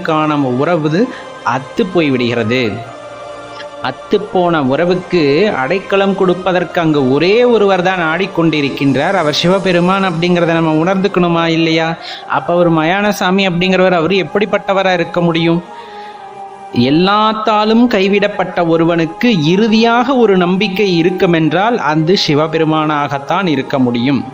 உறவுகளுக்கான உறவு அத்து போய்விடுகிறது அத்துப்போன உறவுக்கு அடைக்கலம் கொடுப்பதற்கு அங்கு ஒரே ஒருவர் தான் ஆடிக்கொண்டிருக்கின்றார். அவர் சிவபெருமான் அப்படிங்கிறத நம்ம உணர்ந்துக்கணுமா இல்லையா? அப்போ அவர் மயானசாமி அப்படிங்கிறவர் அவர் எப்படிப்பட்டவராக இருக்க முடியும்? எல்லாத்தாலும் கைவிடப்பட்ட ஒருவனுக்கு இறுதியாக ஒரு நம்பிக்கை இருக்குமென்றால் அது சிவபெருமானாகத்தான் இருக்க முடியும்.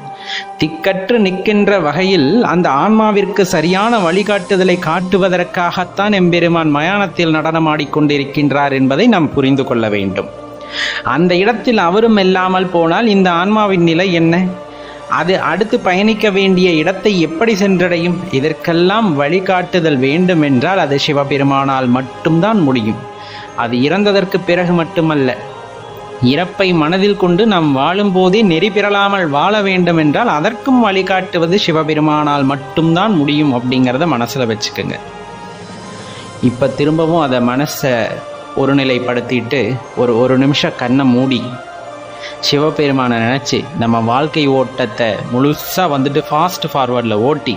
திக்கற்று நிற்கின்ற வகையில் அந்த ஆன்மாவிற்கு சரியான வழிகாட்டுதலை காட்டுவதற்காகத்தான் எம்பெருமான் மயானத்தில் நடனமாடிக்கொண்டிருக்கின்றார் என்பதை நாம் புரிந்து கொள்ள வேண்டும். அந்த இடத்தில் அவரும் இல்லாமல் போனால் இந்த ஆன்மாவின் நிலை என்ன? அது அடுத்து பயணிக்க வேண்டிய இடத்தை எப்படி சென்றடையும்? இதற்கெல்லாம் வழிகாட்டுதல் வேண்டும் என்றால் அது சிவபெருமானால் மட்டும்தான் முடியும். அது இறந்ததற்கு பிறகு மட்டுமல்ல. இறப்பை மனதில் கொண்டு நாம் வாழும்போதே நெறி பெறலாமல் வாழ வேண்டும் என்றால் அதற்கும் வழிகாட்டுவது சிவபெருமானால் மட்டும்தான் முடியும் அப்படிங்கிறத மனசில் வச்சுக்கோங்க. இப்போ திரும்பவும் அதை மனசை ஒருநிலைப்படுத்திட்டு ஒரு ஒரு நிமிஷம் கண்ணை மூடி சிவபெருமானை நினச்சி நம்ம வாழ்க்கை ஓட்டத்தை முழுசாக வந்துட்டு ஃபாஸ்ட் ஃபார்வர்டில் ஓட்டி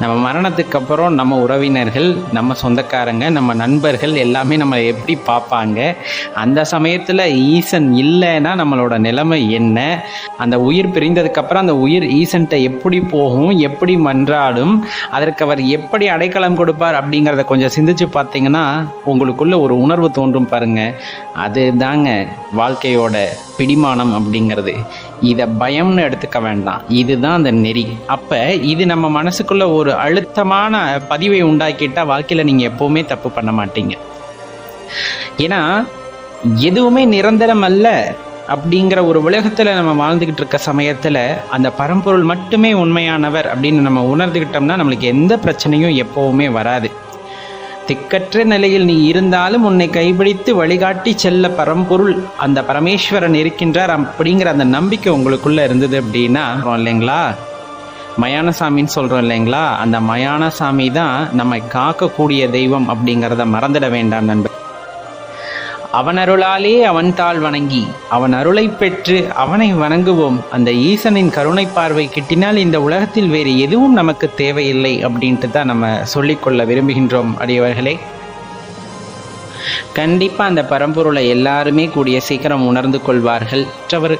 நம்ம மரணத்துக்கு அப்புறம் நம்ம உறவினர்கள் நம்ம சொந்தக்காரங்க நம்ம நண்பர்கள் எல்லாமே நம்ம எப்படி பார்ப்பாங்க? அந்த சமயத்தில் ஈசன் இல்லைன்னா நம்மளோட நிலைமை என்ன? அந்த உயிர் பிரிந்ததுக்கப்புறம் அந்த உயிர் ஈசன்ட்ட எப்படி போகும்? எப்படி மன்றாடும்? அதற்கு அவர் எப்படி அடைக்கலம் கொடுப்பார் அப்படிங்கிறத கொஞ்சம் சிந்திச்சு பார்த்தீங்கன்னா உங்களுக்குள்ள ஒரு உணர்வு தோன்றும் பாருங்க. அது தாங்க வாழ்க்கையோட பிடிமானம் அப்படிங்கிறது. இதை பயம்னு எடுத்துக்க வேண்டாம். இதுதான் அந்த நெறி. அப்போ இது நம்ம மனசுக்குள்ள ஒரு அழுத்தமான பதிவை உண்டாக்கிட்டா வாழ்க்கையில் நீங்கள் எப்போவுமே தப்பு பண்ண மாட்டீங்க. ஏன்னா எதுவுமே நிரந்தரம் அல்ல அப்படிங்கிற ஒரு உலகத்தில் நம்ம வாழ்ந்துக்கிட்டு இருக்க சமயத்தில் அந்த பரம்பொருள் மட்டுமே உண்மையானவர் அப்படின்னு நம்ம உணர்ந்துக்கிட்டோம்னா நம்மளுக்கு எந்த பிரச்சனையும் எப்போவுமே வராது. திக்கற்ற நிலையில் நீ இருந்தாலும் உன்னை கைப்பிடித்து வழிகாட்டி செல்ல பரம்பொருள். அந்த பரமேஸ்வரன் இருக்கின்றார் அப்படிங்கிற அந்த நம்பிக்கை உங்களுக்குள்ள இருந்தது அப்படின்னா இல்லைங்களா? மயானசாமின்னு சொல்கிறோம் இல்லைங்களா? அந்த மயானசாமி தான் நம்மை காக்கக்கூடிய தெய்வம் அப்படிங்கிறத மறந்துட வேண்டாம் நண்பர் அவன் அருளாலே அவன் தாள் வணங்கி அவன் அருளை பெற்று அவனை வணங்குவோம். அந்த ஈசனின் கருணை பார்வை கிட்டினால் இந்த உலகத்தில் வேறு எதுவும் நமக்கு தேவையில்லை அப்படின்ட்டு தான் நம்ம சொல்லிக்கொள்ள விரும்புகின்றோம் அடியவர்களே. கண்டிப்பாக அந்த பரம்பொருளை எல்லாருமே கூடிய சீக்கிரம் உணர்ந்து கொள்வார்கள். மற்றவர்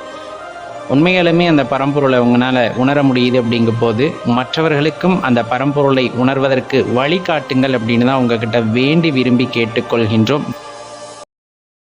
உண்மையாலுமே அந்த பரம்பொருளை உங்களால் உணர முடியுது அப்படிங்கும் போது மற்றவர்களுக்கும் அந்த பரம்பொருளை உணர்வதற்கு வழிகாட்டுங்கள் அப்படின்னு தான் உங்ககிட்ட வேண்டி விரும்பி கேட்டுக்கொள்கின்றோம்.